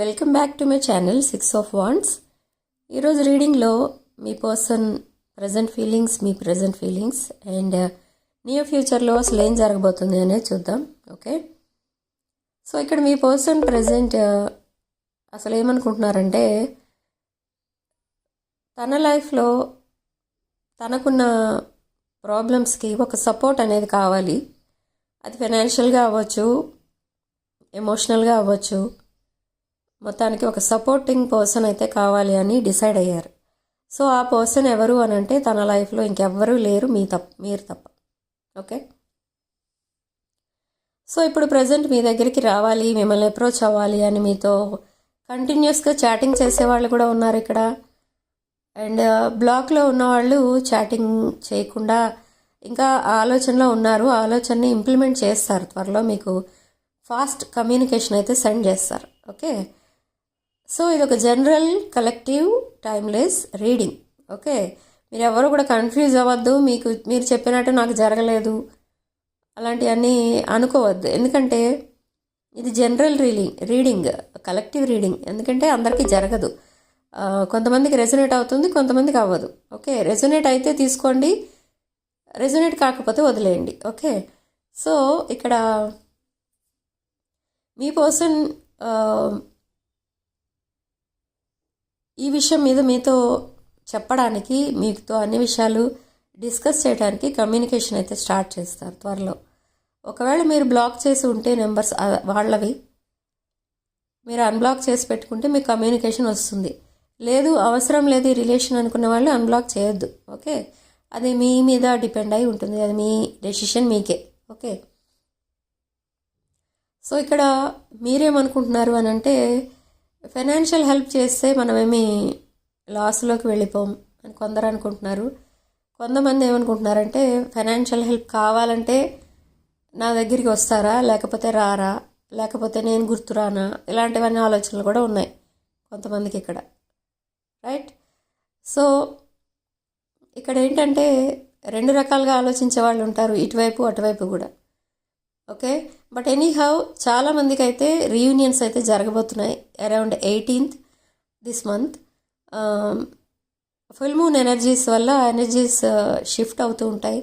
Welcome back to my channel six of wands. ఈరోజు రీడింగ్లో మీ పర్సన్ ప్రజెంట్ ఫీలింగ్స్ మీ ప్రజెంట్ ఫీలింగ్స్ అండ్ నియర్ ఫ్యూచర్లో అసలు ఏం జరగబోతుంది అనేది చూద్దాం ఓకే? సో ఇక్కడ మీ పర్సన్ ప్రజెంట్ అసలు ఏమనుకుంటున్నారంటే తన లైఫ్లో తనకున్న ప్రాబ్లమ్స్కి ఒక సపోర్ట్ అనేది కావాలి. అది ఫైనాన్షియల్గా అవ్వచ్చు ఎమోషనల్గా అవ్వచ్చు మొత్తానికి ఒక సపోర్టింగ్ పర్సన్ అయితే కావాలి అని డిసైడ్ అయ్యారు. సో ఆ పర్సన్ ఎవరు అని అంటే తన లైఫ్లో ఇంకెవ్వరూ లేరు మీ తప్ప మీరు తప్ప. ఓకే సో ఇప్పుడు ప్రజెంట్ మీ దగ్గరికి రావాలి మిమ్మల్ని అప్రోచ్ అవ్వాలి అని మీతో కంటిన్యూస్గా చాటింగ్ చేసేవాళ్ళు కూడా ఉన్నారు ఇక్కడ. అండ్ బ్లాక్లో uh, ఉన్నవాళ్ళు చాటింగ్ చేయకుండా ఇంకా ఆలోచనలో ఉన్నారు. ఆలోచనని ఇంప్లిమెంట్ చేస్తారు. త్వరలో మీకు ఫాస్ట్ కమ్యూనికేషన్ అయితే సెండ్ చేస్తారు. ఓకే సో ఇది ఒక general collective timeless reading. Okay? మీరు ఎవరు కూడా కన్ఫ్యూజ్ అవ్వద్దు. మీకు మీరు చెప్పినట్టు నాకు జరగలేదు. అలాంటివన్నీ అనుకోవద్దు. ఎందుకంటే ఇది general reading reading collective reading. ఎందుకంటే అందరికీ జరగదు. కొంతమందికి రెజొనేట్ అవుతుంది కొంతమందికి అవ్వదు. ఓకే? రెజొనేట్ అయితే తీసుకోండి. రెజొనేట్ కాకపోతే వదిలేయండి. ఓకే? సో ఇక్కడ మీ పర్సన్ ఈ విషయం మీద మీతో చెప్పడానికి మీతో అన్ని విషయాలు డిస్కస్ చేయడానికి కమ్యూనికేషన్ అయితే స్టార్ట్ చేస్తారు త్వరలో. ఒకవేళ మీరు బ్లాక్ చేసి ఉంటే నెంబర్స్ వాళ్ళవి. మీరు అన్బ్లాక్ చేసి పెట్టుకుంటే మీకు కమ్యూనికేషన్ వస్తుంది. లేదు అవసరం లేదు ఈ రిలేషన్ అనుకున్న వాళ్ళు అన్బ్లాక్ చేయొద్దు. ఓకే? అది మీ మీద డిపెండ్ అయి ఉంటుంది. అది మీ డెసిషన్ మీకే. ఓకే? సో ఇక్కడ మీరేమనుకుంటున్నారు అని అంటే ఫైనాన్షియల్ హెల్ప్ చేస్తే మనమేమి లాస్లోకి వెళ్ళిపోం అని కొందరు అనుకుంటున్నారు. కొంతమంది ఏమనుకుంటున్నారంటే ఫైనాన్షియల్ హెల్ప్ కావాలంటే నా దగ్గరికి వస్తారా? లేకపోతే రారా? లేకపోతే నేను గుర్తురానా? ఇలాంటివన్నీ ఆలోచనలు కూడా ఉన్నాయి కొంతమందికి ఇక్కడ. రైట్ సో ఇక్కడ ఏంటంటే రెండు రకాలుగా ఆలోచించే వాళ్ళు ఉంటారు ఇటువైపు అటువైపు కూడా. ఓకే బట్ ఎనీ హౌ చాలామందికి అయితే రీయూనియన్స్ అయితే జరగబోతున్నాయి around eighteenth this month full moon energies వల్ల ఎనర్జీస్ షిఫ్ట్ uh, అవుతూ ఉంటాయి.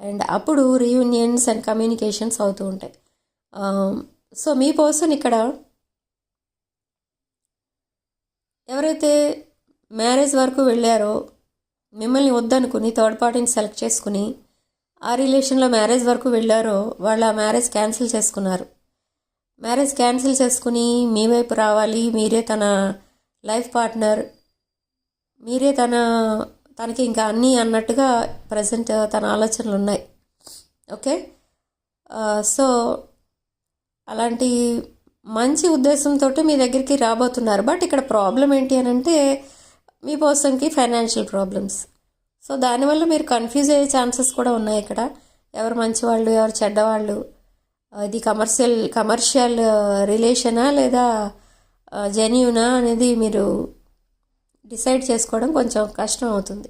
అండ్ అప్పుడు రీయూనియన్స్ అండ్ కమ్యూనికేషన్స్ అవుతూ ఉంటాయి. Um, సో మీ పర్సన్ ఇక్కడ ఎవరైతే మ్యారేజ్ వరకు వెళ్ళారో మిమ్మల్ని వద్దనుకుని థర్డ్ పార్టీని సెలెక్ట్ చేసుకుని ఆ రిలేషన్లో మ్యారేజ్ వరకు వెళ్ళారో వాళ్ళు ఆ మ్యారేజ్ క్యాన్సిల్ చేసుకున్నారు. మ్యారేజ్ క్యాన్సిల్ చేసుకుని మీ వైపు రావాలి మీరే తన లైఫ్ పార్ట్నర్ మీరే తన తనకి ఇంకా అన్నీ అన్నట్టుగా ప్రజెంట్ తన ఆలోచనలు ఉన్నాయి. ఓకే? సో అలాంటి మంచి ఉద్దేశంతో మీ దగ్గరికి రాబోతున్నారు. బట్ ఇక్కడ ప్రాబ్లం ఏంటి అని అంటే మీ పర్సన్కి ఫైనాన్షియల్ ప్రాబ్లమ్స్. సో దానివల్ల మీరు కన్ఫ్యూజ్ అయ్యే ఛాన్సెస్ కూడా ఉన్నాయి ఇక్కడ. ఎవరు మంచివాళ్ళు ఎవరు చెడ్డవాళ్ళు. ఇది కమర్షియల్ కమర్షియల్ రిలేషనా లేదా జెన్యునా అనేది మీరు డిసైడ్ చేసుకోవడం కొంచెం కష్టం అవుతుంది.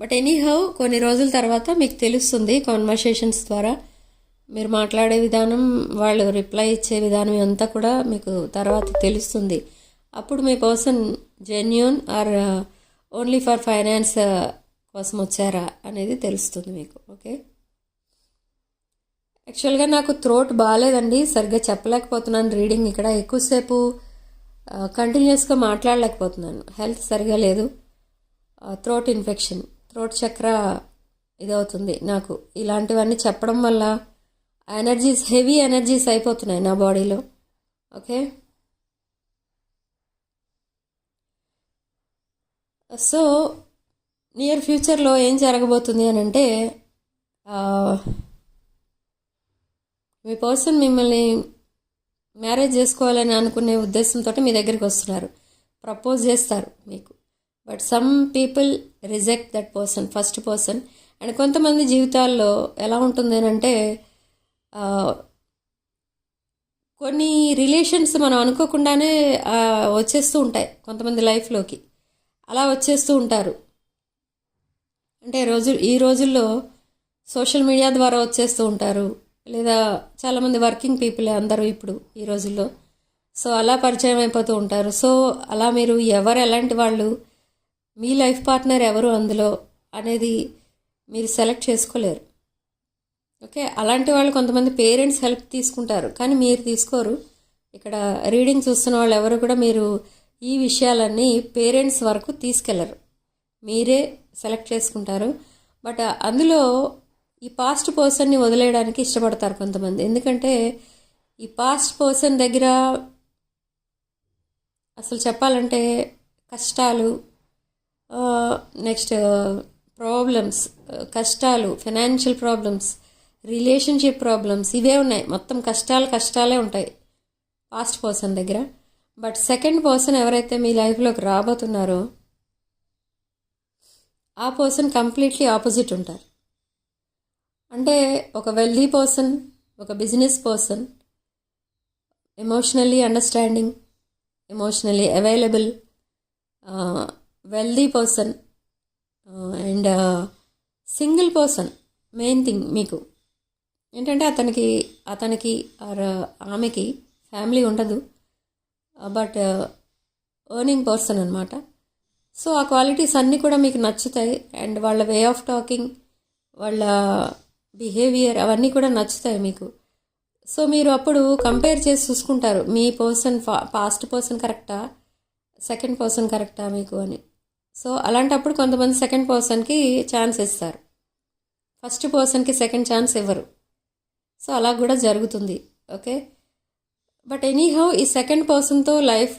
బట్ ఎనీహౌ కొన్ని రోజుల తర్వాత మీకు తెలుస్తుంది కాన్వర్సేషన్స్ ద్వారా. మీరు మాట్లాడే విధానం వాళ్ళు రిప్లై ఇచ్చే విధానం అంతా కూడా మీకు తర్వాత తెలుస్తుంది. అప్పుడు మీ person genuine or only for finance కోసం వచ్చారా అనేది తెలుస్తుంది మీకు ఓకే? యాక్చువల్గా నాకు థ్రోట్ బాగాలేదండి సరిగ్గా చెప్పలేకపోతున్నాను రీడింగ్ ఇక్కడ ఎక్కువసేపు కంటిన్యూస్గా మాట్లాడలేకపోతున్నాను హెల్త్ సరిగా లేదు థ్రోట్ ఇన్ఫెక్షన్ థ్రోట్ చక్ర ఇదవుతుంది నాకు ఇలాంటివన్నీ చెప్పడం వల్ల ఎనర్జీస్ హెవీ ఎనర్జీస్ అయిపోతున్నాయి నా బాడీలో ఓకే? సో నియర్ ఫ్యూచర్లో ఏం జరగబోతుంది అని అంటే మీ పర్సన్ మిమ్మల్ని మ్యారేజ్ చేసుకోవాలని అనుకునే ఉద్దేశంతో మీ దగ్గరికి వస్తున్నారు. ప్రపోజ్ చేస్తారు మీకు. But some people reject that person first person and కొంతమంది జీవితాల్లో ఎలా ఉంటుంది అని అంటే కొన్ని రిలేషన్స్ మనం అనుకోకుండానే వచ్చేస్తూ ఉంటాయి కొంతమంది లైఫ్లోకి అలా వచ్చేస్తూ ఉంటారు. అంటే రోజు ఈ రోజుల్లో సోషల్ మీడియా ద్వారా వచ్చేస్తూ ఉంటారు. లేదా చాలామంది వర్కింగ్ పీపులే అందరూ ఇప్పుడు ఈ రోజుల్లో. సో అలా పరిచయం అయిపోతూ ఉంటారు. సో అలా మీరు ఎవరు ఎలాంటి వాళ్ళు మీ లైఫ్ పార్ట్నర్ ఎవరు అందులో అనేది మీరు సెలెక్ట్ చేసుకోలేరు. ఓకే? అలాంటి వాళ్ళు కొంతమంది పేరెంట్స్ హెల్ప్ తీసుకుంటారు. కానీ మీరు తీసుకోరు. ఇక్కడ రీడింగ్ చూస్తున్న వాళ్ళు ఎవరు కూడా మీరు ఈ విషయాలన్నీ పేరెంట్స్ వరకు తీసుకెళ్ళరు. మీరే సెలెక్ట్ చేసుకుంటారు. బట్ అందులో ఈ పాస్ట్ పర్సన్ని వదిలేయడానికి ఇష్టపడతారు కొంతమంది. ఎందుకంటే ఈ పాస్ట్ పర్సన్ దగ్గర అసలు చెప్పాలంటే కష్టాలు నెక్స్ట్ ప్రాబ్లమ్స్ కష్టాలు ఫైనాన్షియల్ ప్రాబ్లమ్స్ రిలేషన్షిప్ ప్రాబ్లమ్స్ ఇవే ఉన్నాయి. మొత్తం కష్టాలు కష్టాలే ఉంటాయి పాస్ట్ పర్సన్ దగ్గర. బట్ సెకండ్ పర్సన్ ఎవరైతే మీ లైఫ్లోకి రాబోతున్నారో ఆ పర్సన్ కంప్లీట్లీ ఆపోజిట్ ఉంటారు. అంటే ఒక వెల్దీ పర్సన్ ఒక business person emotionally understanding emotionally available wealthy person and single person main thing మీకు. ఏంటంటే అతనికి అతనికి ఆర్ ఆమెకి ఫ్యామిలీ ఉండదు. బట్ ఎర్నింగ్ పర్సన్ అనమాట సో ఆ క్వాలిటీస్ అన్నీ కూడా మీకు నచ్చుతాయి. అండ్ వాళ్ళ వే ఆఫ్ టాకింగ్ వాళ్ళ బిహేవియర్ అవన్నీ కూడా నచ్చుతాయి మీకు. సో మీరు అప్పుడు కంపేర్ చేసి చూసుకుంటారు. మీ పర్సన్ పాస్ట్ పర్సన్ కరెక్టా సెకండ్ పర్సన్ కరెక్టా మీకు అని. సో అలాంటప్పుడు కొంతమంది సెకండ్ పర్సన్కి ఛాన్స్ ఇస్తారు. ఫస్ట్ పర్సన్కి సెకండ్ ఛాన్స్ ఇవ్వరు. సో అలా కూడా జరుగుతుంది. ఓకే బట్ ఎనీహౌ ఈ సెకండ్ పర్సన్తో లైఫ్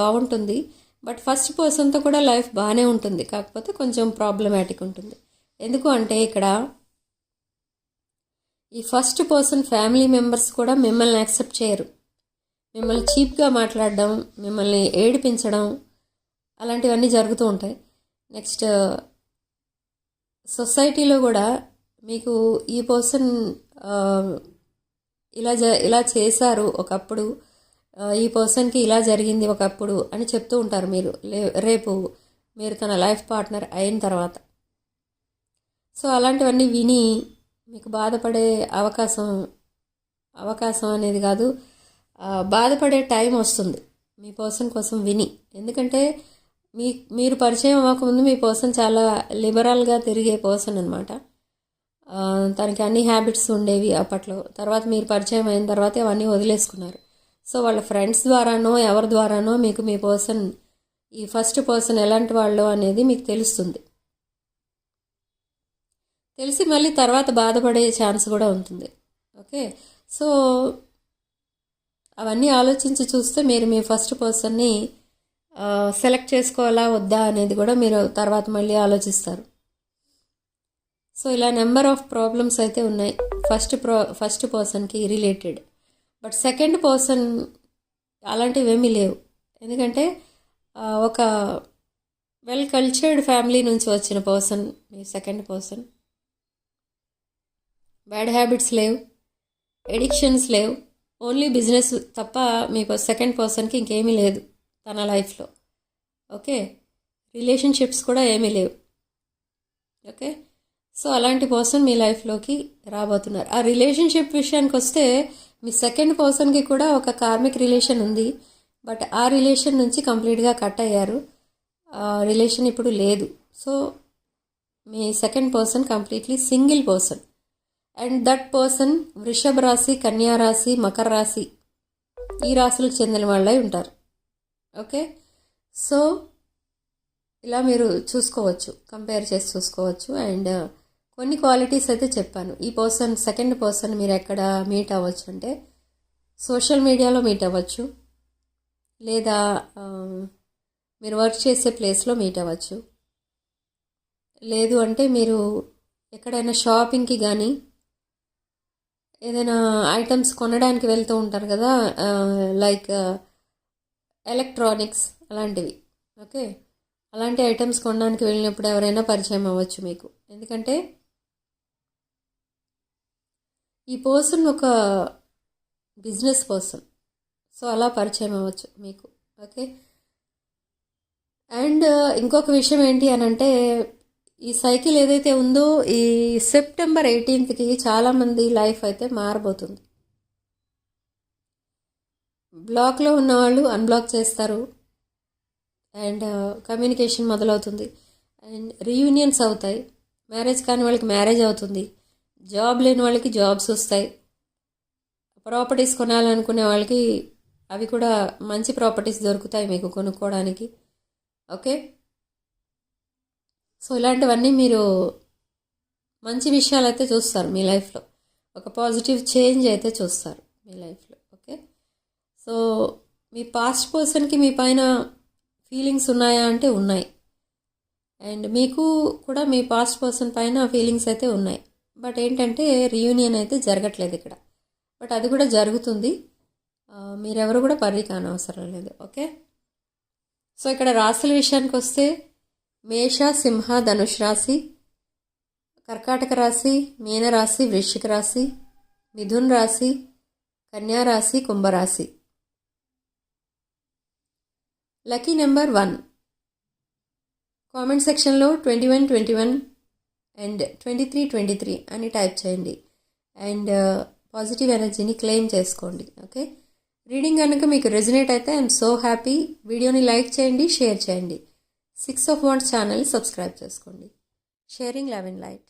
బాగుంటుంది. బట్ ఫస్ట్ పర్సన్తో కూడా లైఫ్ బాగానే ఉంటుంది. కాకపోతే కొంచెం ప్రాబ్లమాటిక్ ఉంటుంది. ఎందుకు అంటే ఇక్కడ ఈ ఫస్ట్ పర్సన్ ఫ్యామిలీ మెంబర్స్ కూడా మిమ్మల్ని యాక్సెప్ట్ చేయరు. మిమ్మల్ని చీప్గా మాట్లాడడం మిమ్మల్ని ఏడిపించడం అలాంటివన్నీ జరుగుతూ ఉంటాయి. నెక్స్ట్ సొసైటీలో uh, కూడా మీకు ఈ పర్సన్ ఇలా జ ఇలా చేశారు ఒకప్పుడు ఈ పర్సన్కి ఇలా జరిగింది ఒకప్పుడు అని చెప్తూ ఉంటారు మీరు. లే- రేపు మీరు తన లైఫ్ పార్ట్నర్ అయిన తర్వాత. సో అలాంటివన్నీ విని మీకు బాధపడే అవకాశం అవకాశం అనేది కాదు బాధపడే టైం వస్తుంది మీ పర్సన్ కోసం విని. ఎందుకంటే మీ మీరు పరిచయం అవ్వకముందు మీ పర్సన్ చాలా లిబరల్గా తిరిగే పర్సన్ అనమాట తనకి అన్ని హ్యాబిట్స్ ఉండేవి అప్పట్లో. తర్వాత మీరు పరిచయం అయిన తర్వాత అవన్నీ వదిలేసుకున్నారు. సో వాళ్ళ ఫ్రెండ్స్ ద్వారానో ఎవరి ద్వారానో మీకు మీ పర్సన్ ఈ ఫస్ట్ పర్సన్ ఎలాంటి వాళ్ళు అనేది మీకు తెలుస్తుంది. తెలిసి మళ్ళీ తర్వాత బాధపడే ఛాన్స్ కూడా ఉంటుంది. ఓకే? సో అవన్నీ ఆలోచించి చూస్తే మీరు మీ ఫస్ట్ పర్సన్ని సెలెక్ట్ చేసుకోవాలా వద్దా అనేది కూడా మీరు తర్వాత మళ్ళీ ఆలోచిస్తారు. సో ఇలా నెంబర్ ఆఫ్ ప్రాబ్లమ్స్ అయితే ఉన్నాయి. ఫస్ట్ ప్రో ఫస్ట్ పర్సన్కి రిలేటెడ్. బట్ సెకండ్ పర్సన్ అలాంటివి ఏమీ లేవు. ఎందుకంటే ఒక వెల్ కల్చర్డ్ ఫ్యామిలీ నుంచి వచ్చిన పర్సన్ మీ సెకండ్ పర్సన్. బ్యాడ్ హ్యాబిట్స్ లేవు. ఎడిక్షన్స్ లేవు. ఓన్లీ బిజినెస్ తప్ప మీ సెకండ్ పర్సన్కి ఇంకేమీ లేదు తన లైఫ్లో. ఓకే? రిలేషన్షిప్స్ కూడా ఏమీ లేవు. ఓకే? సో అలాంటి పర్సన్ మీ లైఫ్లోకి రాబోతున్నారు. ఆ రిలేషన్షిప్ విషయానికి వస్తే మీ సెకండ్ పర్సన్కి కూడా ఒక కార్మిక్ రిలేషన్ ఉంది. బట్ ఆ రిలేషన్ నుంచి కంప్లీట్గా కట్ అయ్యారు. రిలేషన్ ఇప్పుడు లేదు. So me second person completely single person and that person వృషభ రాశి కన్యా రాశి మకర రాశి ఈ రాశులకు చెందిన వాళ్ళై ఉంటారు. ఓకే? సో ఇలా మీరు చూసుకోవచ్చు. కంపేర్ చేసి చూసుకోవచ్చు. అండ్ కొన్ని క్వాలిటీస్ అయితే చెప్పాను. ఈ పర్సన్ సెకండ్ పర్సన్ మీరు ఎక్కడ మీట్ అవ్వచ్చు అంటే సోషల్ మీడియాలో మీట్ అవ్వచ్చు. లేదా um, మీరు వర్క్ చేసే ప్లేస్లో మీట్ అవ్వచ్చు. లేదు అంటే మీరు ఎక్కడైనా షాపింగ్కి కానీ ఏదైనా ఐటమ్స్ కొనడానికి వెళ్తూ ఉంటారు కదా లైక్ ఎలక్ట్రానిక్స్ uh, అలాంటివి. ఓకే అలాంటి ఐటమ్స్ కొనడానికి వెళ్ళినప్పుడు ఎవరైనా పరిచయం అవ్వచ్చు మీకు. ఎందుకంటే ఈ పర్సన్ ఒక బిజినెస్ పర్సన్ సో అలా పరిచయం అవ్వచ్చు మీకు. ఓకే అండ్ uh, ఇంకొక విషయం ఏంటి అని అంటే ఈ సైకిల్ ఏదైతే ఉందో ఈ సెప్టెంబర్ ఎయిటీన్త్కి చాలామంది లైఫ్ అయితే మారబోతుంది. బ్లాక్లో ఉన్నవాళ్ళు అన్బ్లాక్ చేస్తారు. అండ్ కమ్యూనికేషన్ uh, మొదలవుతుంది. అండ్ రీయూనియన్స్ అవుతాయి. మ్యారేజ్ కాని వాళ్ళకి మ్యారేజ్ అవుతుంది. జాబ్ లేని వాళ్ళకి జాబ్స్ వస్తాయి. ప్రాపర్టీస్ కొనాలనుకునే వాళ్ళకి అవి కూడా మంచి ప్రాపర్టీస్ దొరుకుతాయి మీకు కొనుక్కోవడానికి. ఓకే? సో ఇలాంటివన్నీ మీరు మంచి విషయాలు అయితే చూస్తారు మీ లైఫ్లో. ఒక పాజిటివ్ చేంజ్ అయితే చూస్తారు మీ లైఫ్లో. ఓకే? సో మీ పాస్ట్ పర్సన్కి మీ పైన ఫీలింగ్స్ ఉన్నాయా అంటే ఉన్నాయి. అండ్ మీకు కూడా మీ పాస్ట్ పర్సన్ పైన ఫీలింగ్స్ అయితే ఉన్నాయి. బట్ ఏంటంటే రీయూనియన్ అయితే జరగట్లేదు ఇక్కడ. బట్ అది కూడా జరుగుతుంది. మీరెవరు కూడా పర్రీ కానవసరం లేదు. ఓకే? సో ఇక్కడ రాశుల విషయానికి వస్తే మేష సింహ ధనుష్ రాశి కర్కాటక రాశి మీనరాశి వృశ్చిక రాశి మిథున్ రాశి కన్యా రాశి కుంభరాశి లక్కీ నెంబర్ వన్. కామెంట్ సెక్షన్లో twenty one twenty one and twenty three twenty three అని టైప్ చేయండి అండ్ పాజిటివ్ ఎనర్జీని క్లెయిమ్ చేసుకోండి. ఓకే రీడింగ్ కనుక మీకు రెజినేట్ అయితే ఐఎమ్ సో హ్యాపీ వీడియోని లైక్ చేయండి షేర్ చేయండి. Six of wands channel subscribe చేసుకోండి. Sharing eleven light